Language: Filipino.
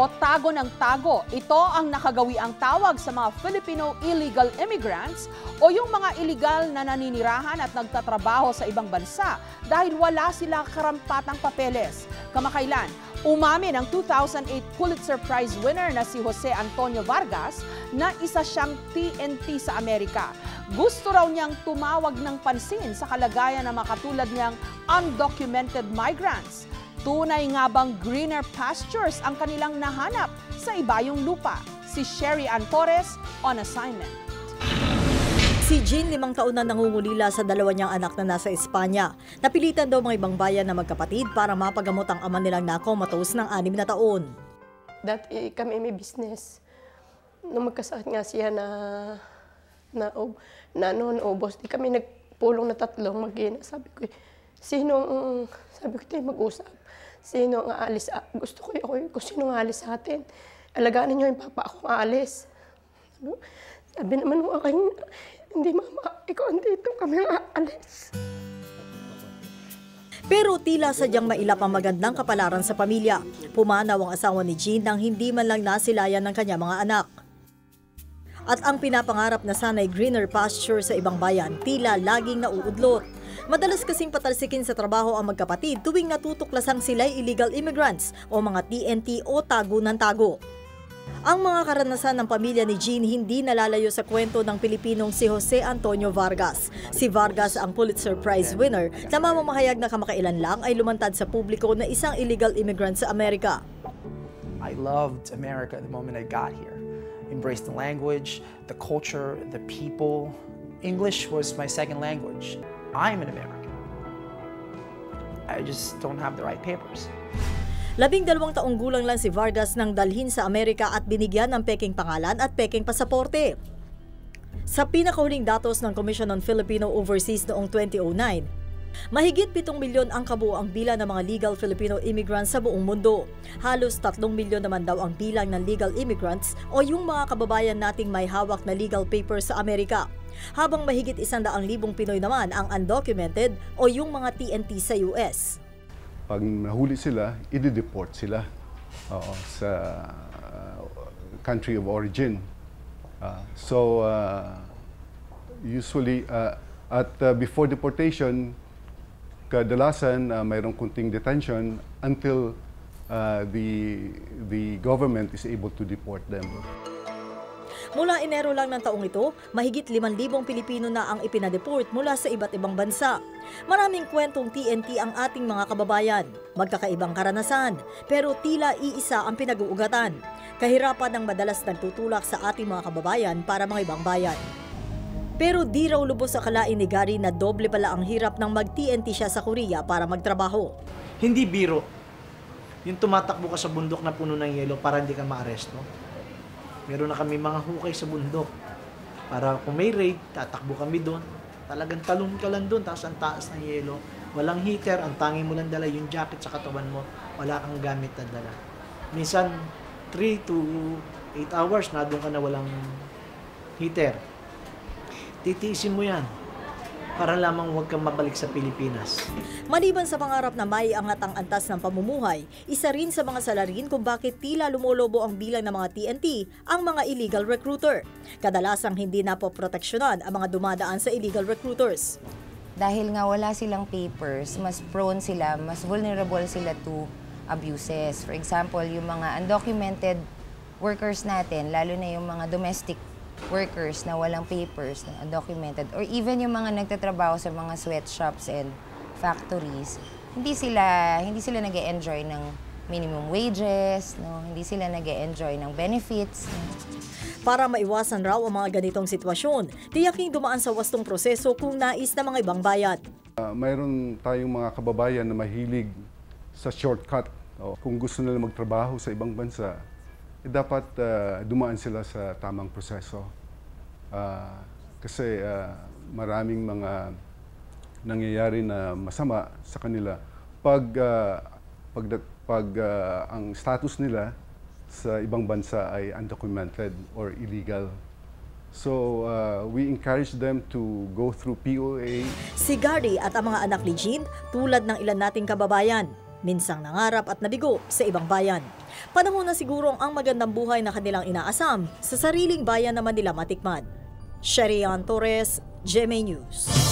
o tago ng tago. Ito ang nakagawi ang tawag sa mga Filipino illegal immigrants o yung mga illegal na naninirahan at nagtatrabaho sa ibang bansa dahil wala sila karampatang papeles. Kamakailan, umamin ang 2008 Pulitzer Prize winner na si Jose Antonio Vargas na isa siyang TNT sa Amerika. Gusto raw niyang tumawag ng pansin sa kalagayan ng makatulad niyang undocumented migrants. Tunay nga bang greener pastures ang kanilang nahanap sa ibayong lupa? Si Sherry Ann Torres on assignment. Si Jean, limang taon na nangungulila sa dalawa niyang anak na nasa Espanya. Napilitan daw mga ibang bayan na magkapatid para mapagamot ang ama nilang nakomatos ng anim na taon. Dati kami may business. Nung magkasakit nga siya na na, na ano, naubos, di kami nagpulong na tatlong mag Sabi ko, sino ang, sabi ko tayo mag-usap. Sino ang aalis? Gusto ko ako kung sino ang aalis sa atin. Alagaan ninyo yung papa ako aalis. Sabi, sabi naman mo akin, hindi mama, ikaw andito kami ang aalis. Pero tila sadyang mailap ang magandang kapalaran sa pamilya. Pumanaw ang asawa ni Jean nang hindi man lang nasilayan ng kanya mga anak. At ang pinapangarap na sanay greener pasture sa ibang bayan, tila laging nauudlot. Madalas kasing patalsikin sa trabaho ang magkapatid tuwing natutuklasang sila'y illegal immigrants o mga TNT o tago ng tago. Ang mga karanasan ng pamilya ni Jean hindi nalalayo sa kwento ng Pilipinong si Jose Antonio Vargas. Si Vargas ang Pulitzer Prize winner na mamamahayag na kamakailan lang ay lumantad sa publiko na isang illegal immigrant sa Amerika. I loved America the moment I got here. Embraced the language, the culture, the people. English was my second language. I'm an American. I just don't have the right papers. Labing dalawang taong gulang lang si Vargas nang dalhin sa Amerika at binigyan ng peking pangalan at peking pasaporte. Sa pinakahuling datos ng Commission on Filipino Overseas noong 2009, mahigit 7 milyon ang kabuoang bilang ng mga legal Filipino immigrants sa buong mundo. Halos 3 milyon naman daw ang bilang ng legal immigrants o yung mga kababayan nating may hawak na legal papers sa Amerika. Habang mahigit 100,000 Pinoy naman ang undocumented o yung mga TNT sa US pag nahuli sila, i-deport sila oo, sa uh, country of origin. Uh, so, uh, usually, uh, at uh, before deportation, kadalasan uh, mayroong kunting detention until uh, the, the government is able to deport them. Mula Enero lang ng taong ito, mahigit 5,000 Pilipino na ang ipinadeport mula sa iba't ibang bansa. Maraming kwentong TNT ang ating mga kababayan, magkakaibang karanasan, pero tila iisa ang pinag-uugatan. Kahirapan ang madalas nagtutulak sa ating mga kababayan para mga ibang bayan. Pero di raw lubos akalain ni Gary na doble pala ang hirap ng mag-TNT siya sa Korea para magtrabaho. Hindi biro. Yung tumatakbo ka sa bundok na puno ng yelo para hindi ka maaresto Meron na kami mga hukay sa bundok. Para kung may raid, tatakbo kami doon. Talagang talon ka lang doon, tapos ang taas ng yelo. Walang heater, ang tangi mo lang dala yung jacket sa katawan mo. Wala kang gamit na dala. Minsan, 3 to 8 hours na doon ka na walang heater. Titiisin mo yan para lamang huwag kang mabalik sa Pilipinas. Maliban sa pangarap na may angat ang antas ng pamumuhay, isa rin sa mga salarin kung bakit tila lumolobo ang bilang ng mga TNT ang mga illegal recruiter. Kadalasang hindi na po proteksyonan ang mga dumadaan sa illegal recruiters. Dahil nga wala silang papers, mas prone sila, mas vulnerable sila to abuses. For example, yung mga undocumented workers natin, lalo na yung mga domestic workers na walang papers, na undocumented, or even yung mga nagtatrabaho sa mga sweatshops and factories, hindi sila hindi sila nag enjoy ng minimum wages, no? hindi sila nag enjoy ng benefits. No? Para maiwasan raw ang mga ganitong sitwasyon, tiyaking dumaan sa wastong proseso kung nais na mga ibang bayad. Uh, mayroon tayong mga kababayan na mahilig sa shortcut. O, kung gusto nila magtrabaho sa ibang bansa, eh, dapat uh, dumaan sila sa tamang proseso. Uh, kasi uh, maraming mga nangyayari na masama sa kanila pag uh, pag pag uh, ang status nila sa ibang bansa ay undocumented or illegal. So, uh, we encourage them to go through POA. Si Gary at ang mga anak ni Jean, tulad ng ilan nating kababayan, Minsang nangarap at nabigo sa ibang bayan. Panahon na sigurong ang magandang buhay na kanilang inaasam sa sariling bayan naman nila matikman. Sherian Torres, GMA News.